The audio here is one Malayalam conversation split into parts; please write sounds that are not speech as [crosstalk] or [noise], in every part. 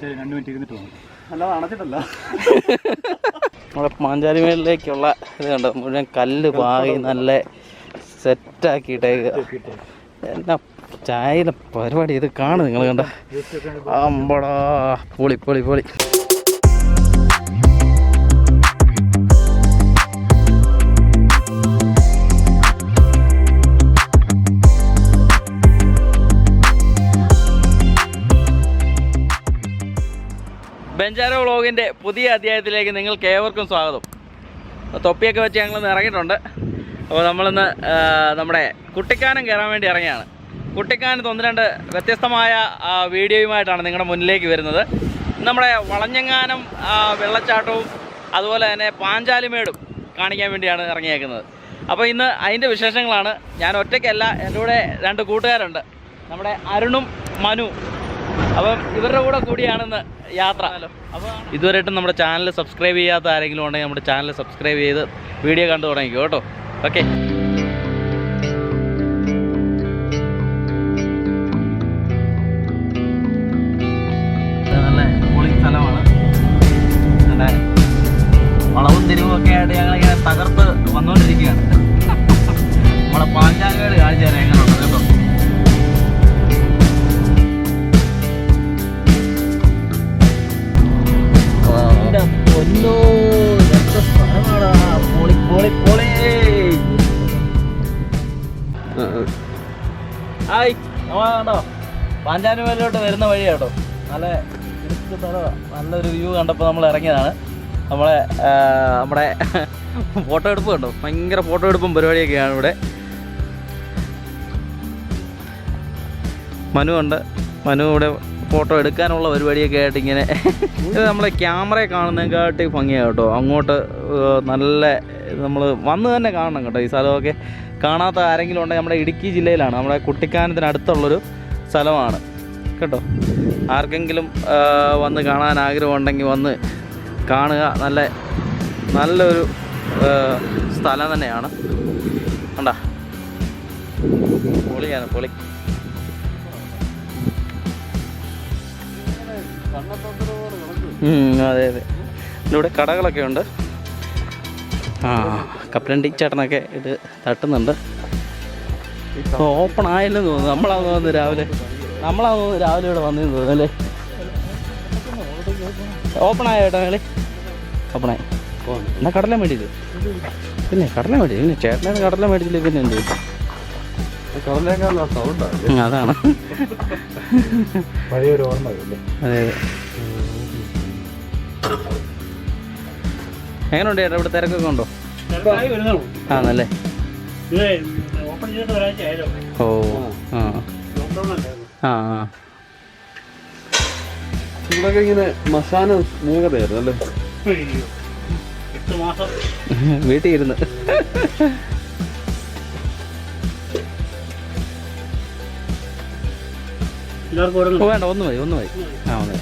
കുറച്ച് രണ്ട് മിനിറ്റ് ഇരുന്നിട്ട് പോകും അല്ലാതെ അടച്ചിട്ടല്ല നമ്മുടെ മാഞ്ചാരി മേളിലേക്കുള്ള ഇത് കണ്ടോ? മുഴുവൻ കല്ല് പാകി നല്ല സെറ്റാക്കിയിട്ടേക്ക് എന്നാ ചായയിലെ പരിപാടി ഇത് കാണും നിങ്ങൾ കണ്ട? അമ്പടാ. പൊളി പൊളി പൊളി. ബെഞ്ചാരോ വ്ളോഗിന്റെ പുതിയ അധ്യായത്തിലേക്ക് നിങ്ങൾക്ക് ഏവർക്കും സ്വാഗതം. തൊപ്പിയൊക്കെ വെച്ച് ഞങ്ങൾ ഇറങ്ങിയിട്ടുണ്ട്. അപ്പോൾ നമ്മളിന്ന് നമ്മുടെ കുട്ടിക്കാനം കയറാൻ വേണ്ടി ഇറങ്ങിയാണ്. കുട്ടിക്കാനത്ത് ഒന്ന് രണ്ട് വ്യത്യസ്തമായ വീഡിയോയുമായിട്ടാണ് നിങ്ങളുടെ മുന്നിലേക്ക് വരുന്നത്. നമ്മുടെ വളഞ്ഞങ്ങാനം വെള്ളച്ചാട്ടവും അതുപോലെ തന്നെ പാഞ്ചാലിമേടും കാണിക്കാൻ വേണ്ടിയാണ് ഇറങ്ങിയേക്കുന്നത്. അപ്പോൾ ഇന്ന് അതിന്റെ വിശേഷങ്ങളാണ്. ഞാൻ ഒറ്റയ്ക്കല്ല എന്റെ കൂടെ രണ്ട് കൂട്ടുകാരുണ്ട്. നമ്മുടെ അരുണും മനു. അപ്പം ഇവരുടെ കൂടെ കൂടിയാണെന്ന് യാത്ര. അപ്പോൾ ഇതുവരെയായിട്ടും നമ്മുടെ ചാനൽ സബ്സ്ക്രൈബ് ചെയ്യാത്ത ആരെങ്കിലും ഉണ്ടെങ്കിൽ നമ്മുടെ ചാനൽ സബ്സ്ക്രൈബ് ചെയ്ത് വീഡിയോ കണ്ടു തുടങ്ങിക്കോ കേട്ടോ. ഓക്കെ. നമ്മളോ പാഞ്ചാനുമേലോട്ട് വരുന്ന വഴി കേട്ടോ. നല്ല നല്ലൊരു വ്യൂ കണ്ടപ്പോൾ നമ്മൾ ഇറങ്ങിയതാണ്. നമ്മളെ നമ്മുടെ ഫോട്ടോ എടുപ്പ് കണ്ടോ? ഭയങ്കര ഫോട്ടോ എടുപ്പും പരിപാടിയൊക്കെയാണ് ഇവിടെ. മനു ഉണ്ട്. മനു ഇവിടെ ഫോട്ടോ എടുക്കാനുള്ള പരിപാടിയൊക്കെ ആയിട്ട് ഇങ്ങനെ ഇത് നമ്മളെ ക്യാമറ കാണുന്നതിനെക്കാട്ടി ഭംഗിയാണ് കേട്ടോ. അങ്ങോട്ട് നല്ല നമ്മൾ വന്ന് തന്നെ കാണണം കേട്ടോ ഈ സ്ഥലമൊക്കെ. കാണാത്ത ആരെങ്കിലും ഉണ്ടെങ്കിൽ നമ്മുടെ ഇടുക്കി ജില്ലയിലാണ്. നമ്മുടെ കുട്ടിക്കാനത്തിനടുത്തുള്ളൊരു സ്ഥലമാണ്. കേട്ടോ? ആർക്കെങ്കിലും വന്ന് കാണാൻ ആഗ്രഹമുണ്ടെങ്കിൽ വന്ന് കാണുക. നല്ല നല്ലൊരു സ്ഥലം തന്നെയാണ്. കണ്ടാ? പൊളിയാണ് പൊളി. അതെ അതെ. ഇവിടെ കടകളൊക്കെ ഉണ്ട്. ആ കപ്പലണ്ടി ചേട്ടനൊക്കെ ഇത് തട്ടുന്നുണ്ട്. ഓപ്പൺ ആയില്ലെന്ന് തോന്നുന്നു. നമ്മളാന്ന് തോന്നുന്നു രാവിലെ നമ്മളാന്ന് തോന്നുന്നു രാവിലെ ഇവിടെ വന്നെന്ന് തോന്നുന്നു അല്ലേ? ഓപ്പൺ ആയോ ചേട്ടാ കളി? ഓപ്പൺ ആയി. എന്നാ കടല മേടിച്ചു പിന്നെ കടല മേടിച്ചു പിന്നെ ചേട്ടനെ കടല മേടിച്ചില്ല പിന്നെ എന്ത്? അതാണ്. അതെ അതെ. എങ്ങനെയുണ്ട് ചേട്ടാ ഇവിടെ തിരക്കൊക്കെ ഉണ്ടോ? ആണല്ലേ? ഓ ആ. ആ ആ. ഇവിടൊക്കെ ഇങ്ങനെ മസാന മൂകതയായിരുന്നു അല്ലേ? വീട്ടിൽ ഇരുന്ന്. വേണ്ട ഒന്ന് മതി ഒന്ന് മതി ആ ഒന്ന്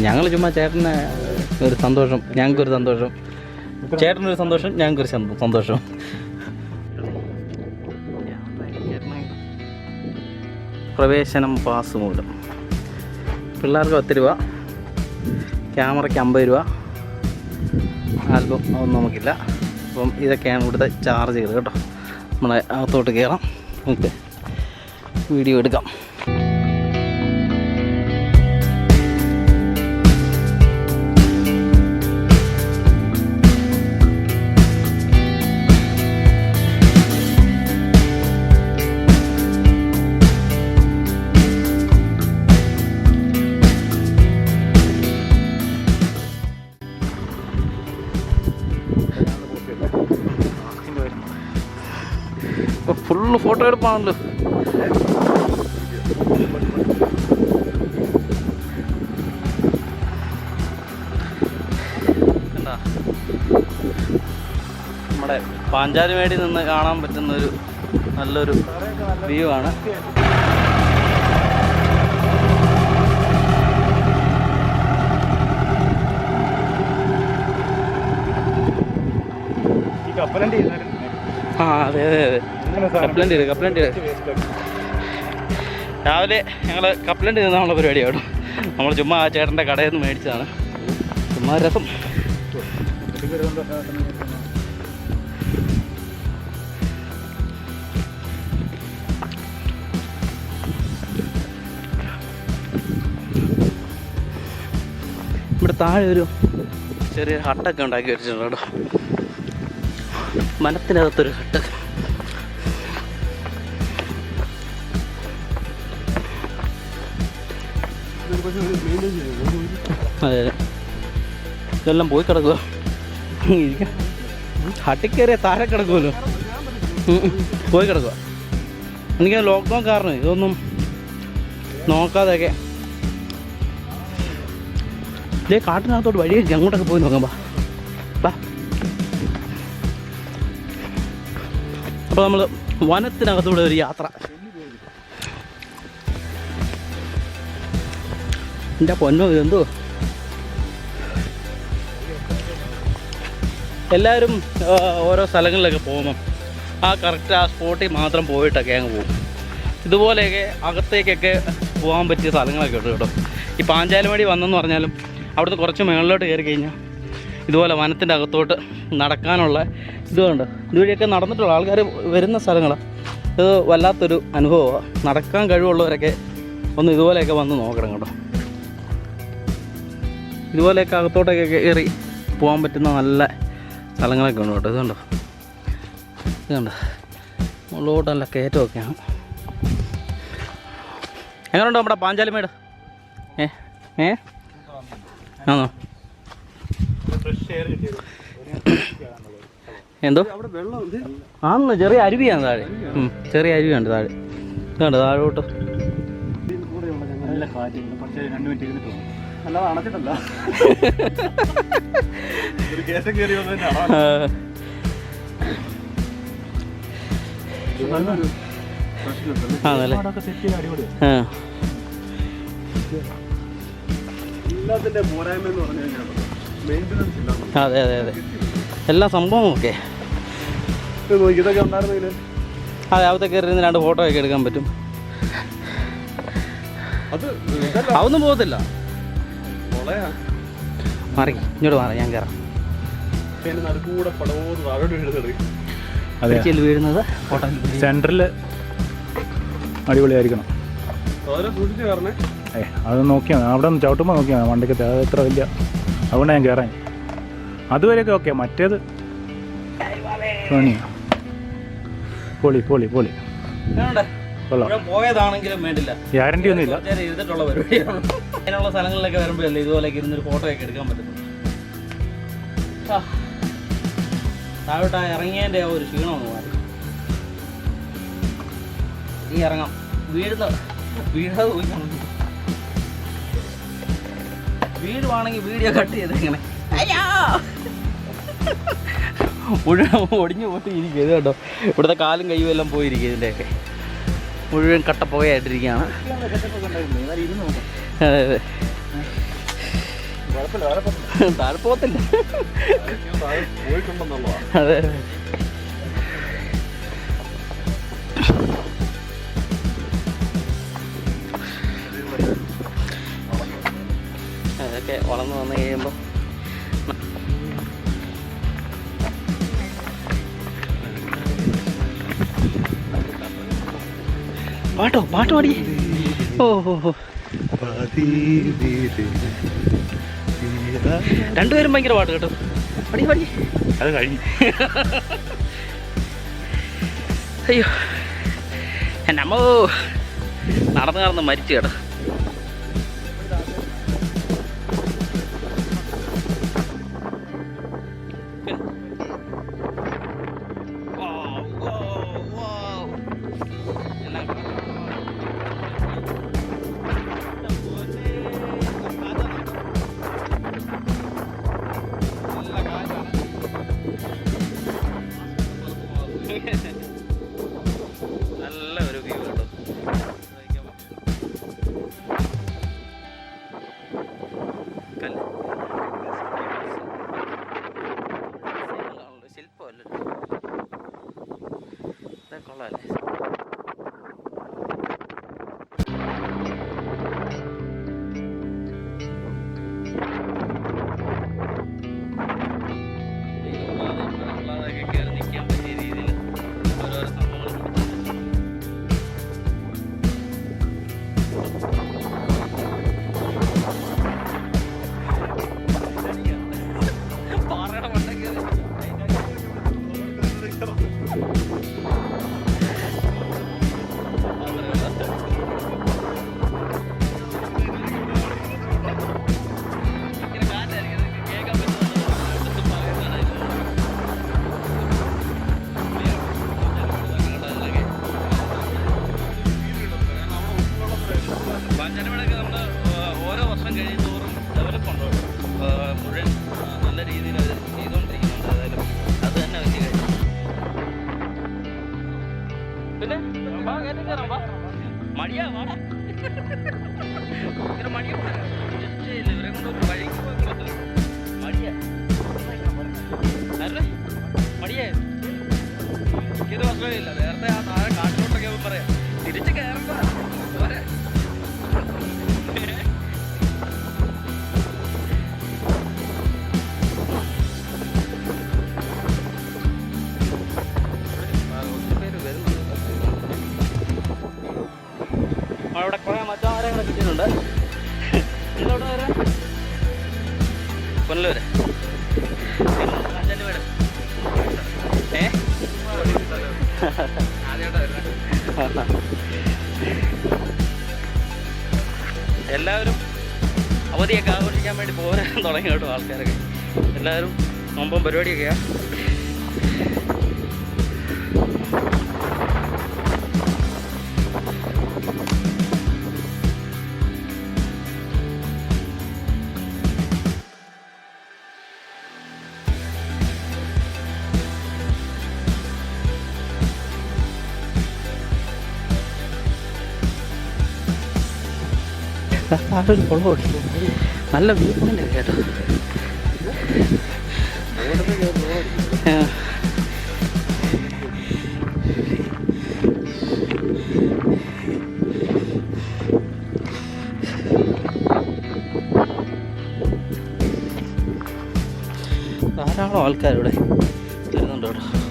ഞങ്ങൾ ചുമ്മാ ചേട്ടന് ഒരു സന്തോഷം ഞങ്ങൾക്കൊരു സന്തോഷം. ചേട്ടനൊരു സന്തോഷം ഞങ്ങൾക്കൊരു സന്തോ- സന്തോഷം. പ്രവേശനം പാസ് മൂലം. പിള്ളേർക്ക് പത്ത് രൂപ ക്യാമറയ്ക്ക് അമ്പത് രൂപ ആൽബം അതൊന്നും നമുക്കില്ല. അപ്പം ഇതൊക്കെയാണ് ഇവിടുത്തെ ചാർജ് ചെയ്ത് കേട്ടോ. നമ്മളെ അകത്തോട്ട് കയറാം. നമുക്ക് വീഡിയോ എടുക്കാം. എടുപ്പാണല്ലോ? നമ്മുടെ പാഞ്ചാലിമേടിൽ നിന്ന് കാണാൻ പറ്റുന്ന ഒരു നല്ലൊരു വ്യൂ ആണ്. ആ അതെ അതെ അതെ. കപ്ലന്റ് ചെയ്ത് രാവിലെ ഞങ്ങൾ കപ്ലന്റ് പരിപാടി പരിപാടിയാണ് നമ്മൾ ചുമ്മാ ആ ചേട്ടന്റെ കടയിൽ നിന്ന് മേടിച്ചതാണ്. ചുമ്മാ രസം. ഇവിടെ താഴെ ഒരു ചെറിയ ഹട്ടൊക്കെ ഉണ്ടാക്കി വെച്ചിട്ടുണ്ട്? കേട്ടോ മനത്തിനകത്തൊരു ഹട്ട് അതെ. അതെ ഇതെല്ലാം പോയി കിടക്കുക ഹട്ടിക്കേറിയ താഴെ കിടക്കുമല്ലോ. പോയി കിടക്കുക എനിക്ക് ലോക്ക്ഡൗൺ കാരണം ഇതൊന്നും നോക്കാതെയൊക്കെ. ഇതേ കാട്ടിനകത്തോട്ട് വഴി അങ്ങോട്ടൊക്കെ പോയി നോക്കാം ബാ അപ്പോൾ നമ്മൾ വനത്തിനകത്തൂടെ ഒരു യാത്ര. എന്റെ പൊന്നോ ഇതെന്തോ എല്ലാവരും ഓരോ സ്ഥലങ്ങളിലൊക്കെ പോകുമ്പം ആ കറക്റ്റ് ആ സ്പോട്ടിൽ മാത്രം പോയിട്ടൊക്കെ അങ്ങ് പോകും. ഇതുപോലെയൊക്കെ അകത്തേക്കൊക്കെ പോകാൻ പറ്റിയ സ്ഥലങ്ങളൊക്കെ ഉണ്ട് കേട്ടോ. ഈ പാഞ്ചാലമടി വന്നെന്ന് പറഞ്ഞാലും അവിടുന്ന് കുറച്ച് മുകളിലോട്ട് കയറി കഴിഞ്ഞാൽ ഇതുപോലെ വനത്തിന്റെ അകത്തോട്ട് നടക്കാനുള്ള ഇതുകൊണ്ട് ഇതുവഴിയൊക്കെ നടന്നിട്ടുള്ള ആൾക്കാർ വരുന്ന സ്ഥലങ്ങളാണ് ഇത് വല്ലാത്തൊരു അനുഭവമാണ് നടക്കാൻ കഴിവുള്ളവരൊക്കെ ഒന്ന് ഇതുപോലെയൊക്കെ വന്ന് നോക്കണം കേട്ടോ. ഇതുപോലെയൊക്കെ അകത്തോട്ടൊക്കെ കയറി പോകാൻ പറ്റുന്ന നല്ല സ്ഥലങ്ങളൊക്കെ ഉണ്ട് കേട്ടോ ഇതുണ്ടോ ഇതുണ്ടോ മുകളിലോട്ട് നല്ല കയറ്റമൊക്കെയാണ്. എങ്ങനെയുണ്ടോ നമ്മുടെ പാഞ്ചാലിമേട് ഏ? ഏ? ആണോ? എന്തോ? ആന്ന് ചെറിയ അരുവിയാണ് താഴെ. ചെറിയ അരുവിയുണ്ട് താഴെ. താഴോട്ട്? നല്ല കാറ്റ് പക്ഷേ രണ്ട് മിനിറ്റ് ഇരുന്നിട്ട് അല്ലാതെ അണച്ചിട്ടല്ല. ഒരു കേസം കയറി വന്നതിന്റെ അളവാണ്. ആ, നല്ലൊരു പ്രശ്നമുണ്ടല്ലേ? ആണല്ലേ ഒരുപാടൊക്കെ set ചെയ്ത് അടിപൊളിയാണ്. ആ. എല്ലാത്തിന്റെ പോരായ്മ എന്ന് പറഞ്ഞു കഴിഞ്ഞാൽ മെയിന്റനൻസ് ഇല്ല അതെ അതെ അതെ. എല്ലാ സംഭവം ഓക്കെ. ഇത് ഇതൊക്കെ ഉണ്ടായിരുന്നെങ്കിൽ അതെ അവിടുത്തെ കയറി ഇരുന്ന് രണ്ട് ഫോട്ടോ ഒക്കെ എടുക്കാൻ പറ്റും. അതൊന്നും പോകത്തില്ല. മാറി ഇങ്ങോട്ട് മാറി ഞാൻ കയറാം വീഴുന്നത്? സെന്ററിൽ അടിപൊളിയായിരിക്കണം. ഏ അത് നോക്കിയാൽ അവിടെ ഒന്ന് ചവിട്ടുമ്പോൾ നോക്കിയാൽ വണ്ടിക്കത്തെ അത് എത്ര വലിയ അതുകൊണ്ടാണ് ഞാൻ കയറാൻ അതുവരെയൊക്കെ ഓക്കെ. മറ്റേത് പണിയാ പൊളി പൊളി പൊളി. പോയതാണെങ്കിലും വേണ്ടില്ല. ഗ്യാരണ്ടി പരിപാടിയാണ് അങ്ങനെയുള്ള സ്ഥലങ്ങളിലൊക്കെ വരുമ്പോഴല്ലേ ഇതുപോലെയൊക്കെ ഇരുന്നൊരു ഫോട്ടോ ഒക്കെ എടുക്കാൻ പറ്റുന്നു. ആ. താഴോട്ട് ഇറങ്ങിയതിന്റെ ആ ഒരു ക്ഷീണം ഒന്ന് മാറി. ഈ ഇറങ്ങാം. വീഴുന്ന വീഴാതെ പോയി. വീഴുവാണെങ്കിൽ വീഡിയോ കട്ട് ചെയ്ത് മുഴുവൻ ഒടിഞ്ഞു പോയിട്ട് ഇരിക്കും. ഇത് കേട്ടോ ഇവിടുത്തെ കാലും കൈയും എല്ലാം പോയിരിക്കും ഇതിന്റെയൊക്കെ മുഴുവൻ കട്ടപ്പുകയായിട്ടിരിക്കുകയാണ്. അതെ അതെ. [laughs] താഴെ പോകത്തില്ല. അതെ അതെ. പാട്ടോ പാടി. ഓ ഓ ഓ. രണ്ടുപേരും ഭയങ്കര പാട്ട് കേട്ടോ. പടി പടി. അത് കഴിഞ്ഞു. അയ്യോ. എന്റെ നടന്നു നടന്ന് മരിച്ചു കേട്ടോ. Bye. തുടങ്ങി കേട്ടോ ആൾക്കാരൊക്കെ. എല്ലാവരും നോമ്പും പരിപാടിയൊക്കെയാ. ഒരു കുളമുണ്ട് നല്ല വ്യൂ പോയിന്റ് കേട്ടോ. ധാരാളം ആൾക്കാരിവിടെ വരുന്നുണ്ട് കേട്ടോ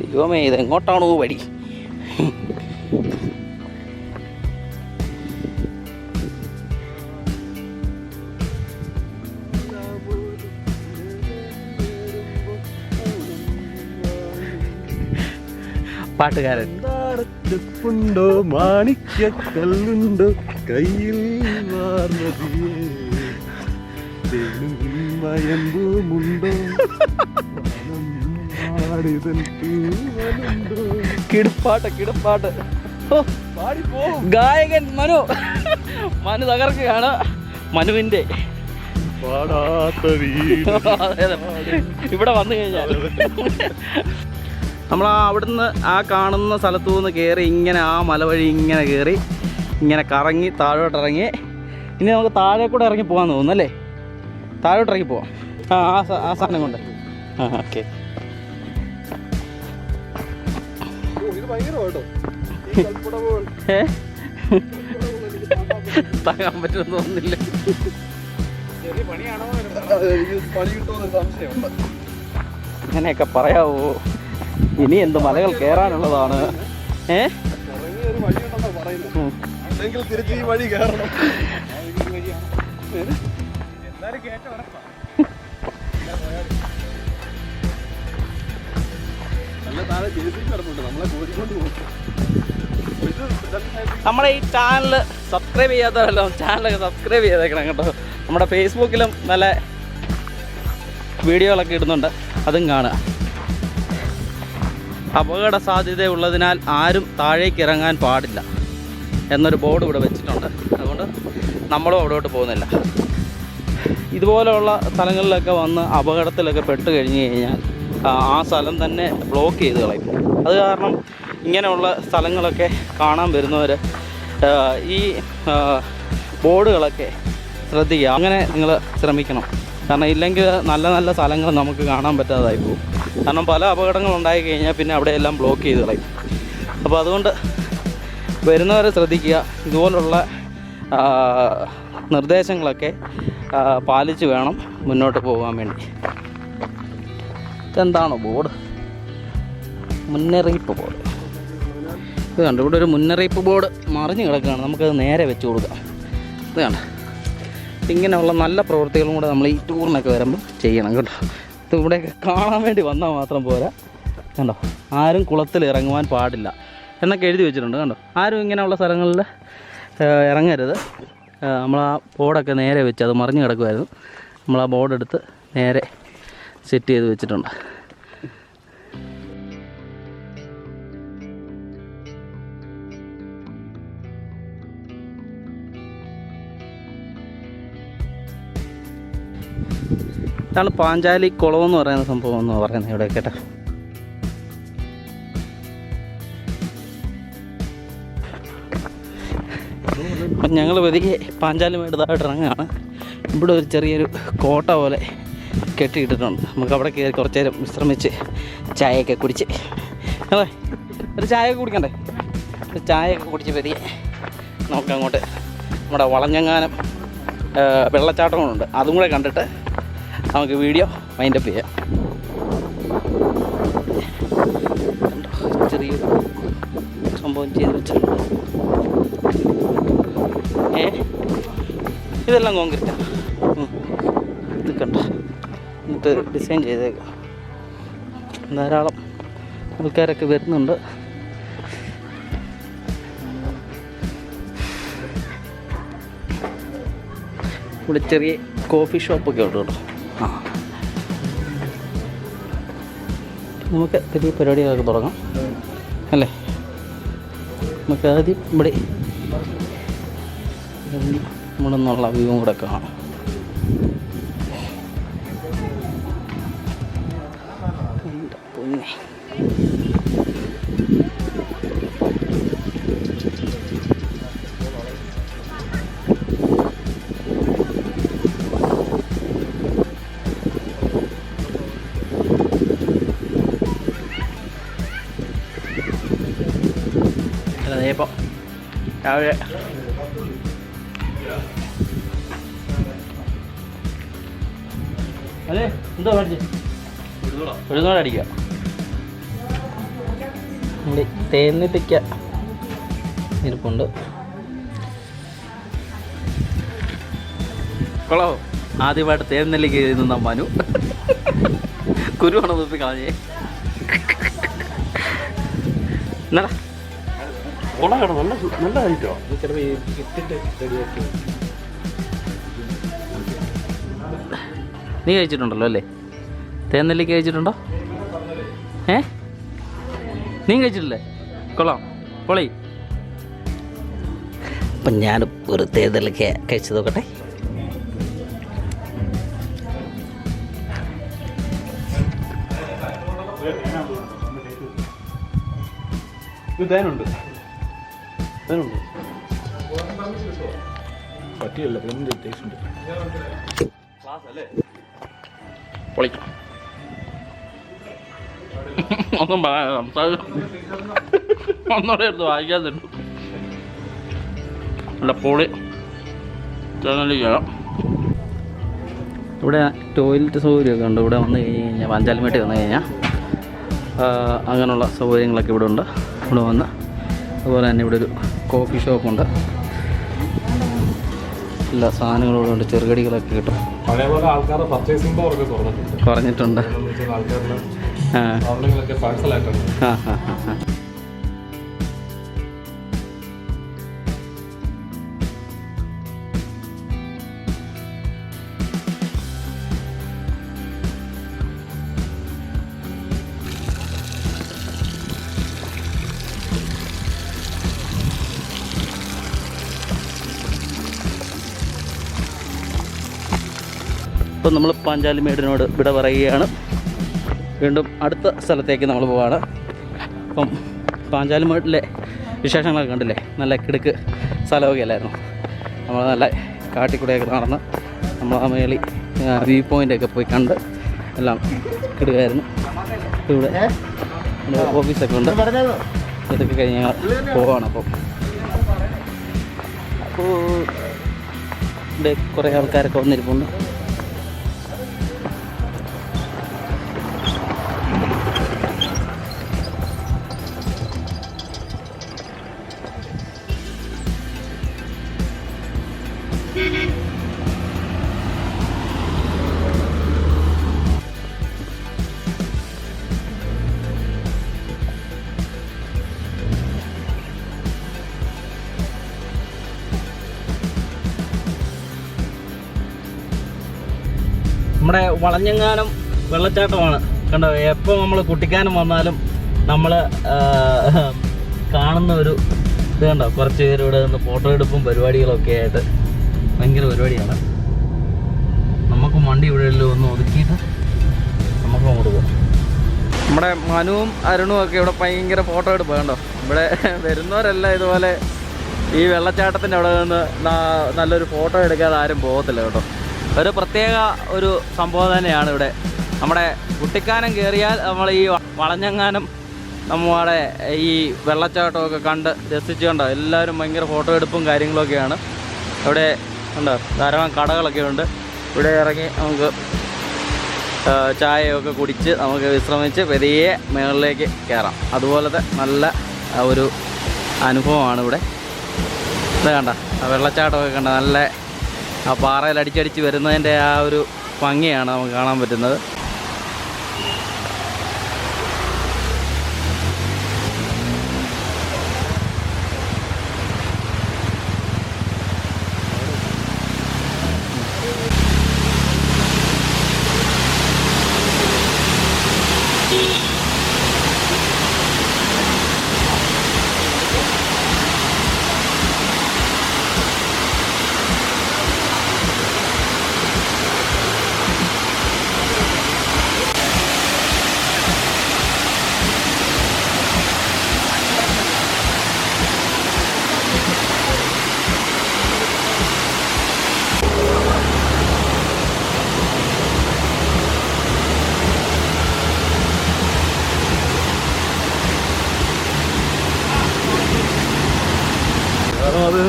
ദൈവമേ ഇത് എങ്ങോട്ടാണോ വഴി? പാട്ടുകാരൻ. ുണ്ടോ മാണിക്യക്കല്ലുണ്ടോ. കയ്യിൽ മയമ്പുമുണ്ടോ കിടപ്പാട്ട് കിടപ്പാട്ട്. ഗായകൻ മനു. മനു തകർക്കുകയാണ്. മനുവിന്റെ പാടാത്ത. [laughs] ഇവിടെ വന്നു കഴിഞ്ഞാൽ. നമ്മൾ ആ അവിടുന്ന് ആ കാണുന്ന സ്ഥലത്തു നിന്ന് കയറി ഇങ്ങനെ ആ മല വഴി ഇങ്ങനെ കയറി ഇങ്ങനെ കറങ്ങി താഴോട്ട് ഇറങ്ങി ഇനി നമുക്ക് താഴെ കൂടെ ഇറങ്ങി പോകാൻ തോന്നുന്നു അല്ലേ? താഴോട്ട് ഇറങ്ങി പോവാം. ആ ആ സാധനം കൊണ്ട്. ആ ഓക്കെ. താങ്ങാൻ പറ്റുമെന്ന് തോന്നുന്നില്ല. ഇങ്ങനെയൊക്കെ പറയാവോ. ഇനി എന്ത് മലകൾ കയറാനുള്ളതാണ് ഏ? സി നമ്മളെ നമ്മുടെ ഈ ചാനൽ സബ്സ്ക്രൈബ് ചെയ്യാത്തവരല്ലോ ചാനലൊക്കെ സബ്സ്ക്രൈബ് ചെയ്തേക്കണം കേട്ടോ. നമ്മുടെ ഫേസ്ബുക്കിലും നല്ല വീഡിയോകളൊക്കെ ഇടുന്നുണ്ട്. അതും കാണുക. അപകട സാധ്യത ഉള്ളതിനാൽ ആരും താഴേക്ക് ഇറങ്ങാൻ പാടില്ല എന്നൊരു ബോർഡ് ഇവിടെ വെച്ചിട്ടുണ്ട്. അതുകൊണ്ട് നമ്മളും അവിടോട്ട് പോകുന്നില്ല. ഇതുപോലെയുള്ള സ്ഥലങ്ങളിലൊക്കെ വന്ന് അപകടത്തിലൊക്കെ പെട്ട് കഴിഞ്ഞ് കഴിഞ്ഞാൽ ആ സ്ഥലം തന്നെ ബ്ലോക്ക് ചെയ്ത് കളയും. അത് കാരണം ഇങ്ങനെയുള്ള സ്ഥലങ്ങളൊക്കെ കാണാൻ വരുന്നവർ ഈ ബോർഡുകളൊക്കെ ശ്രദ്ധിക്കുക. അങ്ങനെ നിങ്ങൾ ശ്രമിക്കണം. കാരണം ഇല്ലെങ്കിൽ നല്ല നല്ല സ്ഥലങ്ങൾ നമുക്ക് കാണാൻ പറ്റാതായി പോകും. കാരണം പല അപകടങ്ങൾ ഉണ്ടായി കഴിഞ്ഞാൽ പിന്നെ അവിടെയെല്ലാം ബ്ലോക്ക് ചെയ്ത് കളയും. അപ്പോൾ അതുകൊണ്ട് വരുന്നവരെ ശ്രദ്ധിക്കുക. ഇതുപോലുള്ള നിർദ്ദേശങ്ങളൊക്കെ പാലിച്ച് വേണം മുന്നോട്ട് പോകാൻ വേണ്ടി. ഇതെന്താണോ ബോർഡ്? മുന്നറിയിപ്പ് ബോർഡ്. ഇത് കണ്ടു? ഇവിടെ ഒരു മുന്നറിയിപ്പ് ബോർഡ് മറിഞ്ഞ് കിടക്കുകയാണ്. നമുക്കത് നേരെ വെച്ച് കൊടുക്കാം. ഇത് കണ്ട ഇങ്ങനെയുള്ള നല്ല പ്രവൃത്തികളും കൂടെ നമ്മൾ ഈ ടൂറിനൊക്കെ വരുമ്പോൾ ചെയ്യണം കേട്ടോ. ഇവിടെയൊക്കെ കാണാൻ വേണ്ടി വന്നാൽ മാത്രം പോരാ. കണ്ടോ? ആരും കുളത്തിൽ ഇറങ്ങുവാൻ പാടില്ല. എന്നൊക്കെ എഴുതി വെച്ചിട്ടുണ്ട്. കണ്ടോ? ആരും ഇങ്ങനെയുള്ള സ്ഥലങ്ങളിൽ ഇറങ്ങരുത്. നമ്മൾ ആ ബോർഡൊക്കെ നേരെ വെച്ച് അത് മറിഞ്ഞ് കിടക്കുമായിരുന്നു നമ്മൾ ആ ബോർഡെടുത്ത് നേരെ സെറ്റ് ചെയ്ത് വെച്ചിട്ടുണ്ട്. ഇതാണ് പാഞ്ചാലി കുളം എന്ന് പറയുന്ന സംഭവം എന്ന് പറയുന്നത് ഇവിടെ കേട്ടോ. അപ്പം ഞങ്ങൾ പതിയെ പാഞ്ചാലി ഇതായിട്ട് ഇറങ്ങുകയാണ്. ഇവിടെ ഒരു ചെറിയൊരു കോട്ട പോലെ കെട്ടിയിട്ടിട്ടുണ്ട്. നമുക്ക് അവിടെ കയറി കുറച്ച് നേരം വിശ്രമിച്ച് ചായയൊക്കെ കുടിച്ച്. അതെ ഒരു ചായയൊക്കെ കുടിക്കണ്ടേ? ഒരു ചായയൊക്കെ കുടിച്ച് പതിയെ നമുക്കങ്ങോട്ട് നമ്മുടെ വളഞ്ഞങ്ങാനം വെള്ളച്ചാട്ടങ്ങളുണ്ട്. അതും കൂടെ കണ്ടിട്ട് നമുക്ക് വീഡിയോ മൈൻഡപ്പ് ചെയ്യാം? ചെറിയൊരു സംഭവം ചെയ്ത് വെച്ചിട്ടുണ്ട്. ഏ? ഇതെല്ലാം കോൺക്രീറ്റാണ് ഇത് കണ്ട? എന്നിട്ട് ഡിസൈൻ ചെയ്തേക്കാം. ധാരാളം ആൾക്കാരൊക്കെ വരുന്നുണ്ട്. ഇവിടെ ചെറിയ കോഫി ഷോപ്പൊക്കെ ഉണ്ട് കേട്ടോ. നമുക്ക് പുതിയ പരിപാടികളൊക്കെ തുടങ്ങാം. അല്ലേ? നമുക്ക് ആദ്യം ഇവിടെ ഇവിടെ നിന്നുള്ള വ്യൂവും കൂടെ കാണാം. രാവിലെ അതെ എന്തോ ഉഴുന്നോട് അടിക്കുക ഇവിടെ തേന്നിട്ടിക്ക ഇരിപ്പുണ്ട്. കൊള്ളാവോ? ആദ്യമായിട്ട് തേന്നെല്ലിക്ക് നിന്ന മനു. കുരുവാണ് നിർത്തി കളഞ്ഞേ? [laughs] എന്നാടാ? കൊള്ളാം നല്ല നല്ല ഐറ്റോ ചിലപ്പോൾ ഇട്ടിട്ട് റെഡിയാക്കി നീ കഴിച്ചിട്ടുണ്ടല്ലോ അല്ലേ? തേനെല്ലിക്ക കഴിച്ചിട്ടുണ്ടോ? ഏ? നീ കഴിച്ചിട്ടില്ലേ? കൊള്ളാം. പൊളി. അപ്പം ഞാൻ ഒരു തേനെല്ലിക്ക കഴിച്ചു നോക്കട്ടെ. ഇത് തേനുണ്ട് പറ്റിയല്ല ടേസ്റ്റ് ഉണ്ട്. പൊളി ഒന്നും സംസാരിച്ചു ഒന്നോടെ എടുത്ത് വായിക്കാൻ അല്ല പൊളി. ഇവിടെ ടോയ്ലറ്റ് സൗകര്യമൊക്കെ ഉണ്ട്. ഇവിടെ വന്നു കഴിഞ്ഞ് കഴിഞ്ഞാൽ പഞ്ചാലിമേട്ടിൽ വന്നു കഴിഞ്ഞാൽ അങ്ങനെയുള്ള സൗകര്യങ്ങളൊക്കെ ഇവിടെ ഉണ്ട്. ഇവിടെ വന്ന് അതുപോലെ തന്നെ ഇവിടെ ഒരു കോഫി ഷോപ്പുണ്ട്. എല്ലാ സാധനങ്ങളും ഉണ്ട്. ചെറുകടികളൊക്കെ കിട്ടും. കുറഞ്ഞിട്ടുണ്ട്. ആ ആ ആ. ഇപ്പം നമ്മൾ പാഞ്ചാലിമേടിനോട് വിട പറയുകയാണ്. വീണ്ടും അടുത്ത സ്ഥലത്തേക്ക് നമ്മൾ പോവാണ്. അപ്പം പാഞ്ചാലിമേട്ടിലെ വിശേഷങ്ങളൊക്കെ കണ്ടില്ലേ? നല്ല കിടുക്ക് സ്ഥലമൊക്കെ അല്ലായിരുന്നു. നമ്മൾ നല്ല കാട്ടിക്കൂടെയൊക്കെ നടന്ന് നമ്മൾ ആ മേളി വ്യൂ പോയിന്റൊക്കെ പോയി കണ്ട് എല്ലാം കിടുകായിരുന്നു ഇവിടെ ഇവിടെ ഓഫീസൊക്കെ ഉണ്ട്. ഇതൊക്കെ കഴിഞ്ഞ് ഞങ്ങൾ പോവാണ് അപ്പം. അപ്പോൾ ഇവിടെ കുറേ ആൾക്കാരൊക്കെ വന്നിരിപ്പുണ്ട്. വളഞ്ഞെങ്ങാനം വെള്ളച്ചാട്ടമാണ്. കണ്ടോ എപ്പോൾ നമ്മൾ കുട്ടിക്കാനം വന്നാലും നമ്മൾ കാണുന്ന ഒരു ഇത് കണ്ടോ? കുറച്ച് പേര് ഇവിടെ നിന്ന് ഫോട്ടോ എടുപ്പും പരിപാടികളൊക്കെ ആയിട്ട് ഭയങ്കര പരിപാടിയാണ്. നമുക്ക് വണ്ടി ഇവിടെ ഒന്ന് ഒതുക്കിയിട്ട് നമുക്ക് അങ്ങോട്ട് പോകാം നമ്മുടെ മനുവും അരുണും ഒക്കെ ഇവിടെ ഭയങ്കര ഫോട്ടോ എടുപ്പ് കണ്ടോ? ഇവിടെ വരുന്നവരെല്ലാം ഇതുപോലെ ഈ വെള്ളച്ചാട്ടത്തിന്റെ അവിടെ നിന്ന് നല്ലൊരു ഫോട്ടോ എടുക്കാതെ ആരും പോകത്തില്ല കേട്ടോ. ഒരു പ്രത്യേക ഒരു സംഭവം തന്നെയാണ് ഇവിടെ. നമ്മുടെ കുട്ടിക്കാനം കയറിയാൽ നമ്മൾ ഈ വളഞ്ഞങ്ങാനം നമ്മുടെ ഈ വെള്ളച്ചാട്ടമൊക്കെ കണ്ട് രസിച്ചുകൊണ്ടോ എല്ലാവരും ഭയങ്കര ഫോട്ടോ എടുപ്പും കാര്യങ്ങളൊക്കെയാണ്. ഇവിടെ ഉണ്ടോ ധാരാളം കടകളൊക്കെ ഉണ്ട്. ഇവിടെ ഇറങ്ങി നമുക്ക് ചായയൊക്കെ കുടിച്ച് നമുക്ക് വിശ്രമിച്ച് പതിയെ മേളിലേക്ക് കയറാം. അതുപോലത്തെ നല്ല ഒരു അനുഭവമാണ് ഇവിടെ. ഇത് കണ്ട? വെള്ളച്ചാട്ടമൊക്കെ കണ്ട? നല്ല ആ പാറയിൽ അടിച്ചടിച്ച് വരുന്നതിന്റെ ആ ഒരു ഭംഗിയാണ് നമുക്ക് കാണാൻ പറ്റുന്നത്. അത്.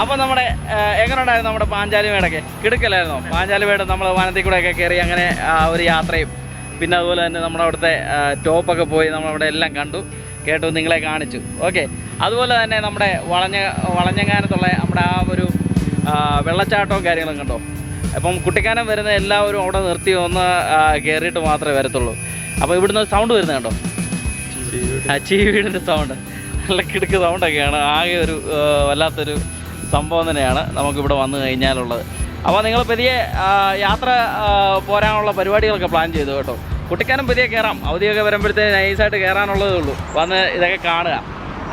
അപ്പോൾ നമ്മുടെ എങ്ങനെ ഉണ്ടായിരുന്നു നമ്മുടെ പാഞ്ചാലി മേടൊക്കെ കിടക്കലായിരുന്നോ? പാഞ്ചാലി മേട് നമ്മൾ വനത്തിൽ കൂടെ ഒക്കെ കയറി അങ്ങനെ ആ, ഒരു യാത്രയും. പിന്നെ അതുപോലെ തന്നെ നമ്മുടെ അവിടുത്തെ ടോപ്പൊക്കെ പോയി നമ്മളവിടെ എല്ലാം കണ്ടു. കേട്ടു നിങ്ങളെ കാണിച്ചു. ഓക്കെ. അതുപോലെ തന്നെ നമ്മുടെ വളഞ്ഞ വളഞ്ഞങ്ങാനത്തുള്ള നമ്മുടെ ആ ഒരു വെള്ളച്ചാട്ടവും കാര്യങ്ങളും കണ്ടോ? അപ്പം കുട്ടിക്കാനം വരുന്ന എല്ലാവരും അവിടെ നിർത്തി ഒന്ന് കയറിയിട്ട് മാത്രമേ വരത്തുള്ളൂ. അപ്പോൾ ഇവിടുന്ന് സൗണ്ട് വരുന്നത് കണ്ടോ? ആ ചീവീടിന്റെ സൗണ്ട് നല്ല കിടുക്ക് സൗണ്ടൊക്കെയാണ് ആകെ ഒരു വല്ലാത്തൊരു സംഭവം തന്നെയാണ് നമുക്കിവിടെ വന്നു കഴിഞ്ഞാലുള്ളത്. അപ്പോൾ നിങ്ങൾ പുതിയ യാത്ര പോരാനുള്ള പരിപാടികളൊക്കെ പ്ലാൻ ചെയ്തു കേട്ടോ. കുട്ടിക്കാനം പുതിയ കയറാം അവധിയൊക്കെ വരുമ്പോഴത്തേക്ക് നൈസായിട്ട് കയറാനുള്ളതേ ഉള്ളൂ. വന്ന് ഇതൊക്കെ കാണുക.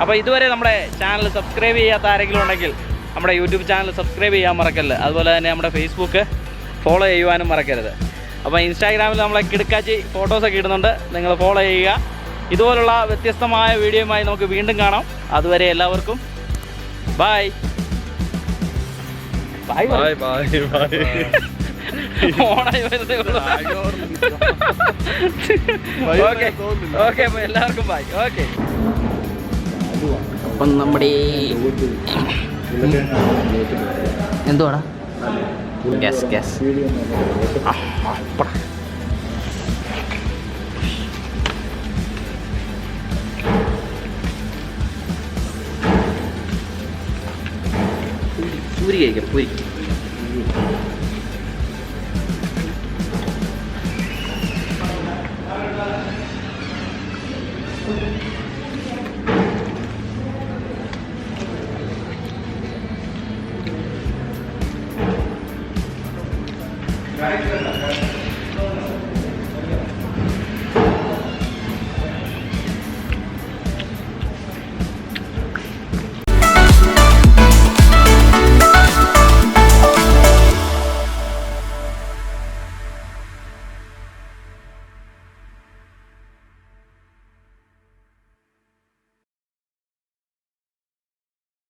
അപ്പോൾ ഇതുവരെ നമ്മുടെ ചാനൽ സബ്സ്ക്രൈബ് ചെയ്യാത്ത ആരെങ്കിലും ഉണ്ടെങ്കിൽ നമ്മുടെ യൂട്യൂബ് ചാനൽ സബ്സ്ക്രൈബ് ചെയ്യാൻ മറക്കല്ല് അതുപോലെ തന്നെ നമ്മുടെ ഫേസ്ബുക്ക് ഫോളോ ചെയ്യുവാനും മറക്കരുത്. അപ്പോൾ ഇൻസ്റ്റാഗ്രാമിൽ നമ്മളെ കിടക്കാച്ചി ഫോട്ടോസൊക്കെ ഇടുന്നുണ്ട്. നിങ്ങൾ ഫോളോ ചെയ്യുക. ഇതുപോലുള്ള വ്യത്യസ്തമായ വീഡിയോയുമായി നമുക്ക് വീണ്ടും കാണാം. അതുവരെ എല്ലാവർക്കും bye bye bye bye bye ഓണായി വരുന്നേ ഉള്ളൂ. ഓക്കെ ഓക്കെ അപ്പോൾ എല്ലാവർക്കും ബായ് ഓക്കെ അപ്പം നമ്മുടെ എന്തുവാടാ? ഗ്യാസ് ഗ്യാസ് പൂരി കഴിക്കാം പൂരി